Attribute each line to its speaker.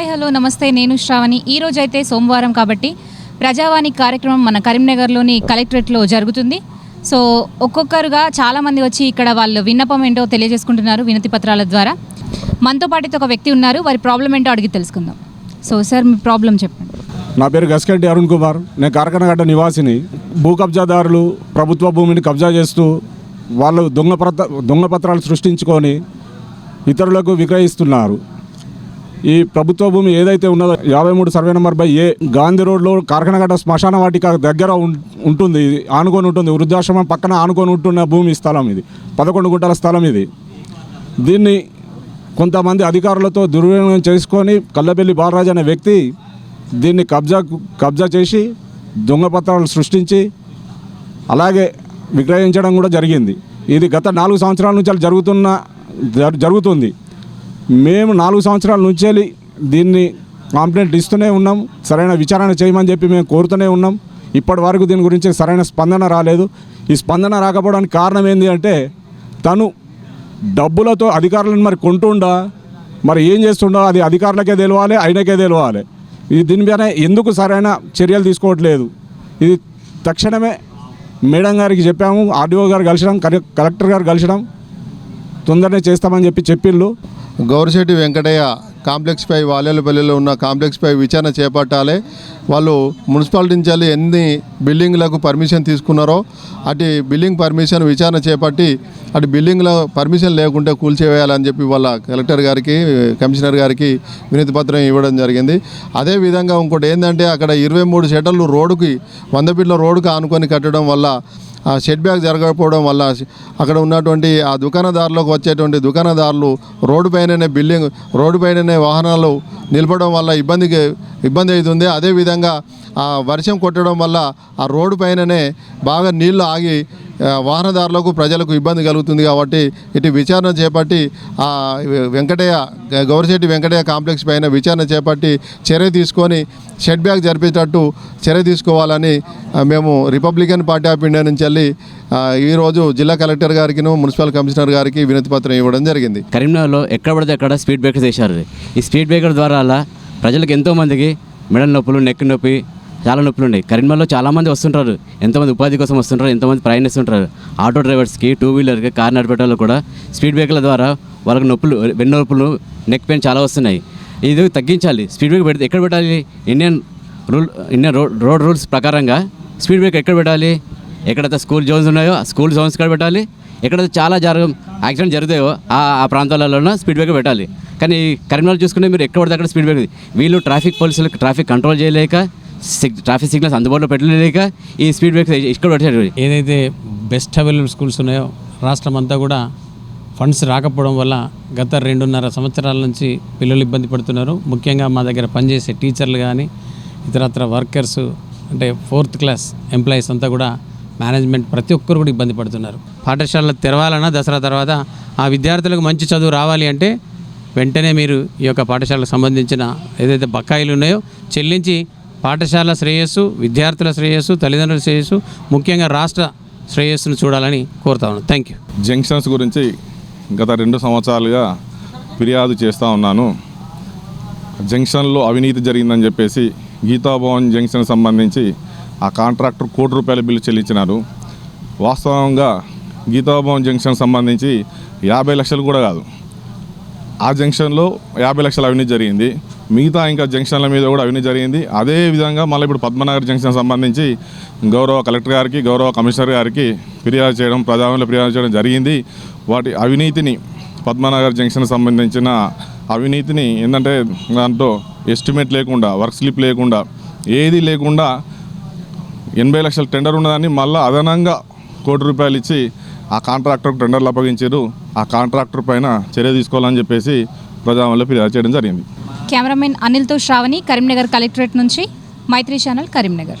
Speaker 1: Hi hello నమస్తే. నేను శ్రావణి. ఈ రోజు అయితే సోమవారం కాబట్టి ప్రజావాణి కార్యక్రమం మన కరీంనగర్లోని కలెక్టరేట్లో జరుగుతుంది. సో ఒక్కొక్కరుగా చాలామంది వచ్చి ఇక్కడ వాళ్ళు విన్నపం ఏంటో తెలియజేసుకుంటున్నారు వినతి పత్రాల ద్వారా. మనతో పాటు ఒక వ్యక్తి ఉన్నారు. వారి ప్రాబ్లం ఏంటో అడిగి తెలుసుకుందాం. సో సార్ మీ ప్రాబ్లం చెప్పండి.
Speaker 2: నా పేరు గస్కెడ్డి అరుణ్ కుమార్. నేను కారకనగడ్డ నివాసిని. భూ కబ్జాదారులు ప్రభుత్వ భూమిని కబ్జా చేస్తూ వాళ్ళు దొంగ పత్ర దొంగ పత్రాలు సృష్టించుకొని ఇతరులకు విక్రయిస్తున్నారు. ఈ ప్రభుత్వ భూమి ఏదైతే ఉన్నదో యాభై మూడు survey number by A Gandhi రోడ్లో కార్ఖనగడ్డ శ్మశాన వాటిక దగ్గర ఉంటుంది ఇది ఆనుకొని ఉంటుంది వృద్ధాశ్రమం పక్కన ఆనుకొని ఉంటున్న భూమి స్థలం ఇది పదకొండు గుంటల స్థలం ఇది. దీన్ని కొంతమంది అధికారులతో దుర్వినియోగం చేసుకొని కల్లబెల్లి బాలరాజు అనే వ్యక్తి దీన్ని కబ్జా కబ్జా చేసి దొంగ పత్రాలు సృష్టించి అలాగే విక్రయించడం కూడా జరిగింది. ఇది గత నాలుగు సంవత్సరాల నుంచి అలా జరుగుతున్న జరుగుతుంది. మేము నాలుగు సంవత్సరాల నుంచి దీన్ని కాంప్లైంట్ ఇస్తూనే ఉన్నాం. సరైన విచారణ చేయమని చెప్పి మేము కోరుతూనే ఉన్నాం. ఇప్పటి వరకు దీని గురించి సరైన స్పందన రాలేదు. ఈ స్పందన రాకపోవడానికి కారణం ఏంటి అంటే తను డబ్బులతో అధికారులను మరి కొంటుండా? మరి ఏం చేస్తుండో? అది అధికారులకే తెలియాలి ఆయనకే తెలవాలి. ఇది దీని ఎందుకు సరైన చర్యలు తీసుకోవట్లేదు? ఇది తక్షణమే మేడం గారికి చెప్పాము ఆర్డీఓ గారు కలిసినాం కలెక్టర్ గారు కలిసినాం. తొందరనే చేస్తామని చెప్పి చెప్పిళ్ళు
Speaker 3: గౌరిశెట్టి వెంకటయ్య కాంప్లెక్స్పై వాలేలపల్లిలో ఉన్న కాంప్లెక్స్పై విచారణ చేపట్టాలి. వాళ్ళు మున్సిపాలిటీ నుంచి ఎన్ని బిల్డింగ్లకు పర్మిషన్ తీసుకున్నారో అటు బిల్డింగ్ పర్మిషన్ విచారణ చేపట్టి అటు బిల్డింగ్లో పర్మిషన్ లేకుంటే కూల్చివేయాలని చెప్పి వాళ్ళ కలెక్టర్ గారికి కమిషనర్ గారికి వినతి పత్రం ఇవ్వడం జరిగింది. అదేవిధంగా ఇంకోటి ఏంటంటే అక్కడ ఇరవై మూడు షటర్లు రోడ్డుకి వంద ఫీట్ల రోడ్డుకి ఆనుకొని కట్టడం వల్ల ఆ షెడ్ బ్యాగ్ జరగకపోవడం వల్ల అక్కడ ఉన్నటువంటి ఆ దుకాణదారులకు వచ్చేటువంటి దుకాణదారులు రోడ్డు పైననే బిల్డింగ్ రోడ్డు పైననే వాహనాలు నిలపడం వల్ల ఇబ్బందికి ఇబ్బంది అవుతుంది. అదేవిధంగా ఆ వర్షం కొట్టడం వల్ల ఆ రోడ్డు పైననే బాగా నీళ్ళు ఆగి వాహనదారులకు ప్రజలకు ఇబ్బంది కలుగుతుంది కాబట్టి ఇటు విచారణ చేపట్టి ఆ వెంకటయ్య గౌరిశెట్టి వెంకటయ్య కాంప్లెక్స్ పైన విచారణ చేపట్టి చర్య తీసుకొని షెడ్ బ్యాగ్ జరిపేటట్టు చర్య తీసుకోవాలని మేము రిపబ్లికన్ పార్టీ ఆఫ్ ఇండియా నుంచి వెళ్ళి ఈరోజు జిల్లా కలెక్టర్ గారికి మున్సిపల్ కమిషనర్ గారికి వినతి పత్రం ఇవ్వడం జరిగింది.
Speaker 4: కరీంనగర్లో ఎక్కడ పడితే అక్కడ స్పీడ్ బ్రేకర్ చేశారు. ఈ స్పీడ్ బ్రేకర్ ద్వారా ప్రజలకు ఎంతోమందికి మెడల నొప్పులు నెక్ నొప్పి చాలా నొప్పులు ఉన్నాయి. కరీంనగర్లో చాలామంది వస్తుంటారు. ఎంతమంది ఉపాధి కోసం వస్తుంటారు ఎంతమంది ప్రయాణిస్తుంటారు. ఆటో డ్రైవర్స్కి టూ వీలర్కి కార్ నడిపే వాళ్ళు కూడా స్పీడ్ బ్రేకర్ల ద్వారా వాళ్ళకి నొప్పులు వెన్ను నొప్పులు నెక్ పెయిన్ చాలా వస్తున్నాయి. ఇది తగ్గించాలి. స్పీడ్ బ్రేక్ పెడితే ఎక్కడ పెట్టాలి? Indian rule Indian road road rules ప్రకారంగా స్పీడ్ బ్రేక్ ఎక్కడ పెట్టాలి? ఎక్కడైతే స్కూల్ జోన్స్ ఉన్నాయో ఆ స్కూల్ జోన్స్ కాడ పెట్టాలి? ఎక్కడైతే చాలా జరగ యాక్సిడెంట్ జరుగుతాయో ఆ ఆ ప్రాంతాలలో స్పీడ్ బ్రేక్ పెట్టాలి. కానీ కరీంనగర్ చూసుకుంటే మీరు ఎక్కడ పడితే అక్కడ స్పీడ్ బ్రేక్ వీళ్ళు ట్రాఫిక్ పోలీసులకు ట్రాఫిక్ కంట్రోల్ చేయలేక ట్రాఫిక్ సిగ్నల్స్ అందుబాటులో పెట్టలేక ఈ స్పీడ్ బ్రేక్స్ ఇక్కడ పెట్టారు
Speaker 5: ఏదైతే బెస్ట్ అవైలబుల్ స్కూల్స్ ఉన్నాయో రాష్ట్రం అంతా కూడా ఫండ్స్ రాకపోవడం వల్ల గత రెండున్నర సంవత్సరాల నుంచి పిల్లలు ఇబ్బంది పడుతున్నారు. ముఖ్యంగా మా దగ్గర పనిచేసే టీచర్లు కానీ ఇతరత్ర వర్కర్స్ అంటే ఫోర్త్ క్లాస్ ఎంప్లాయీస్ అంతా కూడా మేనేజ్మెంట్ ప్రతి ఒక్కరు కూడా ఇబ్బంది పడుతున్నారు. పాఠశాలలు తెరవాలన్నా దసరా తర్వాత ఆ విద్యార్థులకు మంచి చదువు రావాలి అంటే వెంటనే మీరు ఈ యొక్క పాఠశాలకు సంబంధించిన ఏదైతే బకాయిలు ఉన్నాయో చెల్లించి పాఠశాల శ్రేయస్సు విద్యార్థుల శ్రేయస్సు తల్లిదండ్రుల శ్రేయస్సు ముఖ్యంగా రాష్ట్ర శ్రేయస్సును చూడాలని కోరుతా ఉన్నాను. థ్యాంక్ యూ
Speaker 6: జంక్షన్స్ గురించి గత రెండు సంవత్సరాలుగా ఫిర్యాదు చేస్తూ ఉన్నాను. జంక్షన్లో అవినీతి జరిగిందని చెప్పేసి గీతాభవన్ జంక్షన్ సంబంధించి ఆ కాంట్రాక్టర్ కోటి రూపాయల బిల్లు చెల్లించినారు. వాస్తవంగా గీతాభవన్ జంక్షన్ సంబంధించి యాభై లక్షలు కూడా కాదు. ఆ జంక్షన్లో యాభై లక్షల అవినీతి జరిగింది. మిగతా ఇంకా జంక్షన్ల మీద కూడా అవినీతి జరిగింది. అదే విధంగా మళ్ళీ ఇప్పుడు పద్మనగర్ జంక్షన్ సంబంధించి గౌరవ కలెక్టర్ గారికి గౌరవ కమిషనర్ గారికి ఫిర్యాదు చేయడం ప్రజావంలో ఫిర్యాదు చేయడం జరిగింది. వాటి అవినీతిని పద్మనగర్ జంక్షన్ సంబంధించిన అవినీతిని ఏంటంటే దాంట్లో ఎస్టిమేట్ లేకుండా వర్క్ స్లిప్ లేకుండా ఏది లేకుండా ఎనభై లక్షల టెండర్ ఉన్నదాన్ని మళ్ళీ అదనంగా కోటి రూపాయలు ఇచ్చి ఆ కాంట్రాక్టర్కు టెండర్లు అప్పగించారు. ఆ కాంట్రాక్టర్ పైన చర్య తీసుకోవాలని చెప్పేసి ప్రజావంలో ఫిర్యాదు చేయడం జరిగింది.
Speaker 1: కెమెరామెన్ అనిల్తో శ్రావణి కరీంనగర్ కలెక్టరేట్ నుంచి మైత్రి ఛానల్ కరీంనగర్.